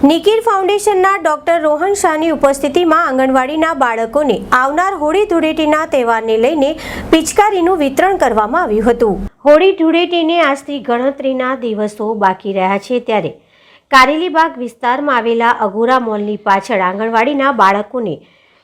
નિકિર ફાઉન્ડેશનના ડોક્ટર રોહન શાહની ઉપસ્થિતિમાં આંગણવાડીના બાળકોને આવનાર હોળી ધૂળેટીના તહેવારને લઈને પિચકારીનું વિતરણ કરવામાં આવ્યું હતું. હોળી ધૂળેટીને આજથી ગણતરીના દિવસો બાકી રહ્યા છે ત્યારે કારેલીબાગ વિસ્તારમાં આવેલા અગોરા મોલની પાછળ આંગણવાડીના બાળકોને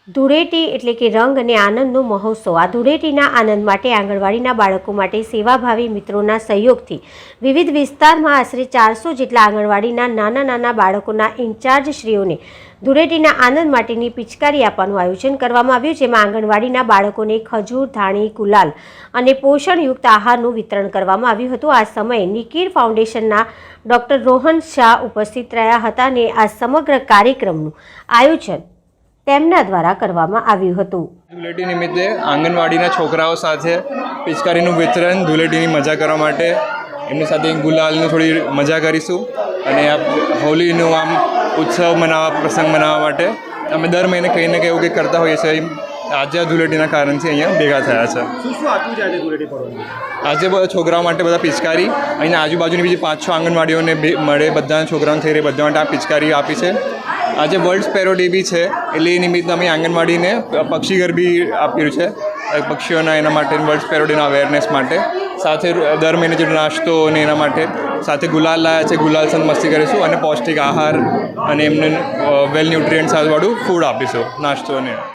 ધૂળેટી એટલે કે રંગ અને આનંદનો મહોત્સવ. આ ધૂળેટીના આનંદ માટે આંગણવાડીના બાળકો માટે સેવાભાવી મિત્રોના સહયોગથી વિવિધ વિસ્તારમાં આશરે ચારસો જેટલા આંગણવાડીના નાના નાના બાળકોના ઇન્ચાર્જ શ્રીઓને ધૂળેટીના આનંદ માટેની પિચકારી આપવાનું આયોજન કરવામાં આવ્યું, જેમાં આંગણવાડીના બાળકોને ખજૂર, ધાણી, ગુલાલ અને પોષણયુક્ત આહારનું વિતરણ કરવામાં આવ્યું હતું. આ સમયે નિકીર ફાઉન્ડેશનના ડૉક્ટર રોહન શાહ ઉપસ્થિત રહ્યા હતા અને આ સમગ્ર કાર્યક્રમનું આયોજન તેમના દ્વારા કરવામાં આવ્યું હતું. ધૂળેટી નિમિત્તે આંગણવાડીના છોકરાઓ સાથે પિચકારીનું વિતરણ ધૂળેટીની મજા કરવા માટે એમની સાથે ગુલાલની થોડી મજા કરીશું અને આ હોલીનું આમ ઉત્સવ મનાવવા પ્રસંગ મનાવવા માટે અમે દર મહિને કંઈ ને કંઈ એવું કંઈક કરતા હોઈએ છીએ. આજે આ ધૂળેટીના કારણથી અહીંયા ભેગા થયા છે. શું શું આપ્યું છે આજે બધા છોકરાઓ માટે બધા પિચકારી અહીંના આજુબાજુની બીજી પાંચ છ આંગણવાડીઓને ભે- મળે બધા છોકરાઓને થઈ રહી બધા માટે આ પિચકારી આપી છે. આજે વર્લ્ડ સ્પેરો ડે બી છે. એટલે એ નિમિત્તે અમે આંગણવાડીને પક્ષી બી આપ્યું છે. પક્ષીઓના એના માટે વર્લ્ડ સ્પેરો ડેના અવેરનેસ માટે. સાથે દર મહિને જે નાસ્તો અને એના માટે સાથે ગુલાલ લાયા છે. ગુલાલ સંત મસ્તી કરીશું અને પૌષ્ટિક આહાર અને એમને વેલ ન્યુટ્રિયન્ટ વાળું ફૂડ આપીશું, નાસ્તો અને